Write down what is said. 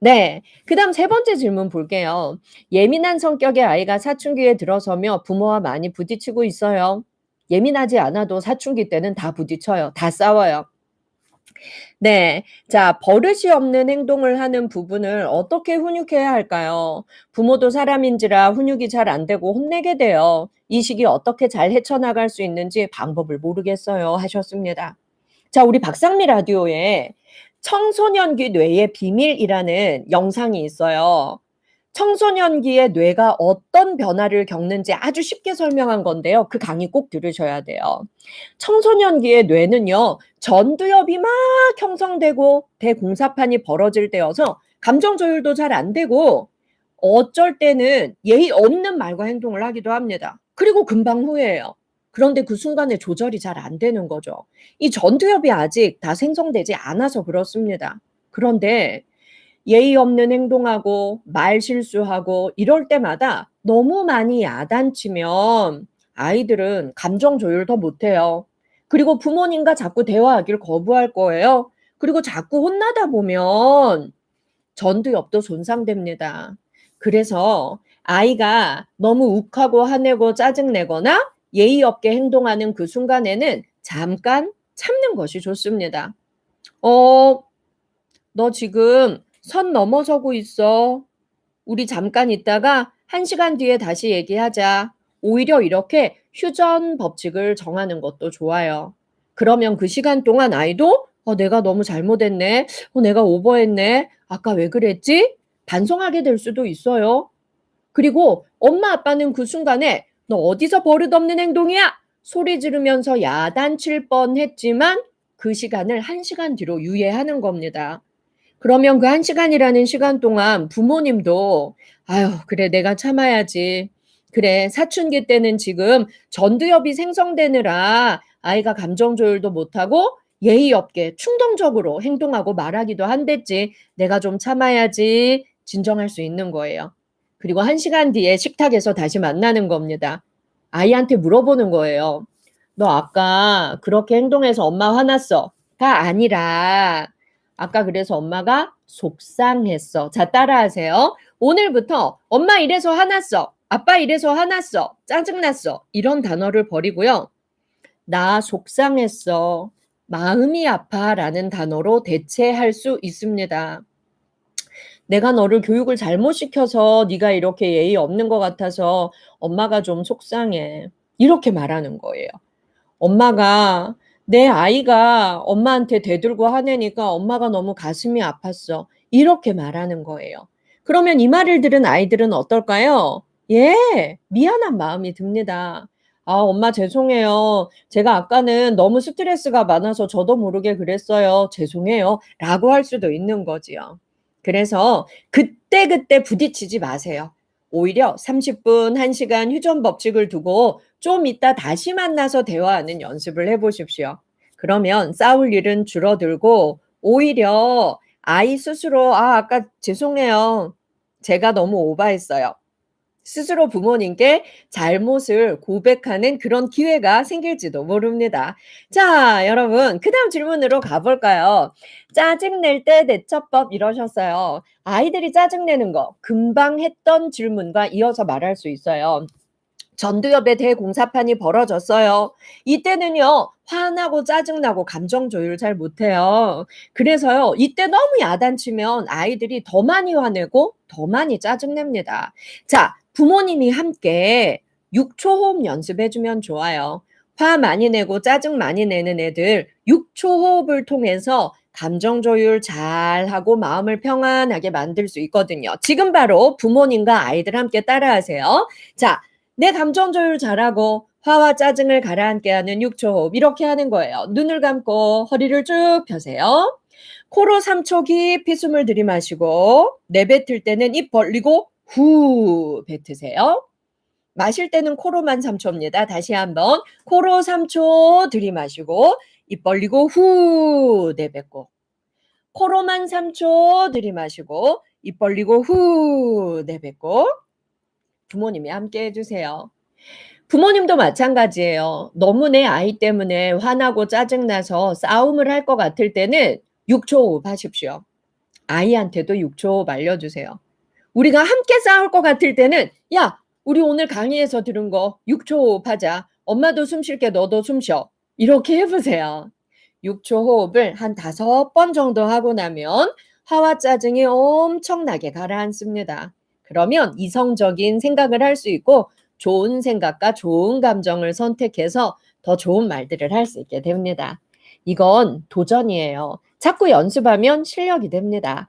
네. 그 다음 세 번째 질문 볼게요. 예민한 성격의 아이가 사춘기에 들어서며 부모와 많이 부딪히고 있어요. 예민하지 않아도 사춘기 때는 다 부딪혀요. 다 싸워요. 네. 자, 버릇이 없는 행동을 하는 부분을 어떻게 훈육해야 할까요? 부모도 사람인지라 훈육이 잘 안 되고 혼내게 돼요. 이 시기 어떻게 잘 헤쳐나갈 수 있는지 방법을 모르겠어요. 하셨습니다. 자, 우리 박상미 라디오에 청소년기 뇌의 비밀이라는 영상이 있어요. 청소년기의 뇌가 어떤 변화를 겪는지 아주 쉽게 설명한 건데요. 그 강의 꼭 들으셔야 돼요. 청소년기의 뇌는요, 전두엽이 막 형성되고 대공사판이 벌어질 때여서 감정 조율도 잘 안 되고 어쩔 때는 예의 없는 말과 행동을 하기도 합니다. 그리고 금방 후회해요. 그런데 그 순간에 조절이 잘 안 되는 거죠. 이 전두엽이 아직 다 생성되지 않아서 그렇습니다. 그런데 예의 없는 행동하고 말 실수하고 이럴 때마다 너무 많이 야단치면 아이들은 감정 조율 더 못해요. 그리고 부모님과 자꾸 대화하기를 거부할 거예요. 그리고 자꾸 혼나다 보면 전두엽도 손상됩니다. 그래서 아이가 너무 욱하고 화내고 짜증내거나 예의 없게 행동하는 그 순간에는 잠깐 참는 것이 좋습니다. 어, 너 지금 선 넘어서고 있어. 우리 잠깐 있다가 한 시간 뒤에 다시 얘기하자. 오히려 이렇게 휴전 법칙을 정하는 것도 좋아요. 그러면 그 시간 동안 아이도 어, 내가 너무 잘못했네. 어, 내가 오버했네. 아까 왜 그랬지? 반성하게 될 수도 있어요. 그리고 엄마 아빠는 그 순간에 너 어디서 버릇없는 행동이야? 소리 지르면서 야단칠 뻔 했지만 그 시간을 한 시간 뒤로 유예하는 겁니다. 그러면 그 한 시간이라는 시간 동안 부모님도 아유, 그래, 내가 참아야지. 그래, 사춘기 때는 지금 전두엽이 생성되느라 아이가 감정 조율도 못하고 예의 없게 충동적으로 행동하고 말하기도 한댔지. 내가 좀 참아야지. 진정할 수 있는 거예요. 그리고 한 시간 뒤에 식탁에서 다시 만나는 겁니다. 아이한테 물어보는 거예요. 너 아까 그렇게 행동해서 엄마 화났어. 가 아니라 아까 그래서 엄마가 속상했어. 자, 따라하세요. 오늘부터 엄마 이래서 화났어. 아빠 이래서 화났어. 짜증났어. 이런 단어를 버리고요. 나 속상했어. 마음이 아파 라는 단어로 대체할 수 있습니다. 내가 너를 교육을 잘못 시켜서 네가 이렇게 예의 없는 것 같아서 엄마가 좀 속상해. 이렇게 말하는 거예요. 엄마가 내 아이가 엄마한테 대들고 화내니까 엄마가 너무 가슴이 아팠어. 이렇게 말하는 거예요. 그러면 이 말을 들은 아이들은 어떨까요? 예, 미안한 마음이 듭니다. 아, 엄마 죄송해요. 제가 아까는 너무 스트레스가 많아서 저도 모르게 그랬어요. 죄송해요. 라고 할 수도 있는 거지요. 그래서 그때그때 부딪히지 마세요. 오히려 30분, 1시간 휴전 법칙을 두고 좀 이따 다시 만나서 대화하는 연습을 해 보십시오. 그러면 싸울 일은 줄어들고 오히려 아이 스스로 아, 아까 죄송해요. 제가 너무 오바했어요. 스스로 부모님께 잘못을 고백하는 그런 기회가 생길지도 모릅니다. 자, 여러분, 그 다음 질문으로 가볼까요? 짜증낼 때 대처법 이러셨어요. 아이들이 짜증내는 거 금방 했던 질문과 이어서 말할 수 있어요. 전두엽에 대공사판이 벌어졌어요. 이때는요, 화나고 짜증나고 감정 조율 잘 못해요. 그래서요, 이때 너무 야단치면 아이들이 더 많이 화내고 더 많이 짜증냅니다. 자, 부모님이 함께 6초 호흡 연습해주면 좋아요. 화 많이 내고 짜증 많이 내는 애들 6초 호흡을 통해서 감정 조율 잘 하고 마음을 평안하게 만들 수 있거든요. 지금 바로 부모님과 아이들 함께 따라하세요. 자, 내 감정 조율 잘하고 화와 짜증을 가라앉게 하는 6초 호흡 이렇게 하는 거예요. 눈을 감고 허리를 쭉 펴세요. 코로 3초 깊이 숨을 들이마시고 내뱉을 때는 입 벌리고 후 뱉으세요. 마실 때는 코로만 3초입니다. 다시 한번 코로 3초 들이마시고 입 벌리고 후 내뱉고 코로만 3초 들이마시고 입 벌리고 후 내뱉고 부모님이 함께 해주세요. 부모님도 마찬가지예요. 너무 내 아이 때문에 화나고 짜증나서 싸움을 할 것 같을 때는 6초 호흡 하십시오. 아이한테도 6초 호흡 알려주세요. 우리가 함께 싸울 것 같을 때는 야, 우리 오늘 강의에서 들은 거 6초 호흡하자. 엄마도 숨 쉴게 너도 숨 쉬어. 이렇게 해보세요. 6초 호흡을 한 다섯 번 정도 하고 나면 화와 짜증이 엄청나게 가라앉습니다. 그러면 이성적인 생각을 할 수 있고 좋은 생각과 좋은 감정을 선택해서 더 좋은 말들을 할 수 있게 됩니다. 이건 도전이에요. 자꾸 연습하면 실력이 됩니다.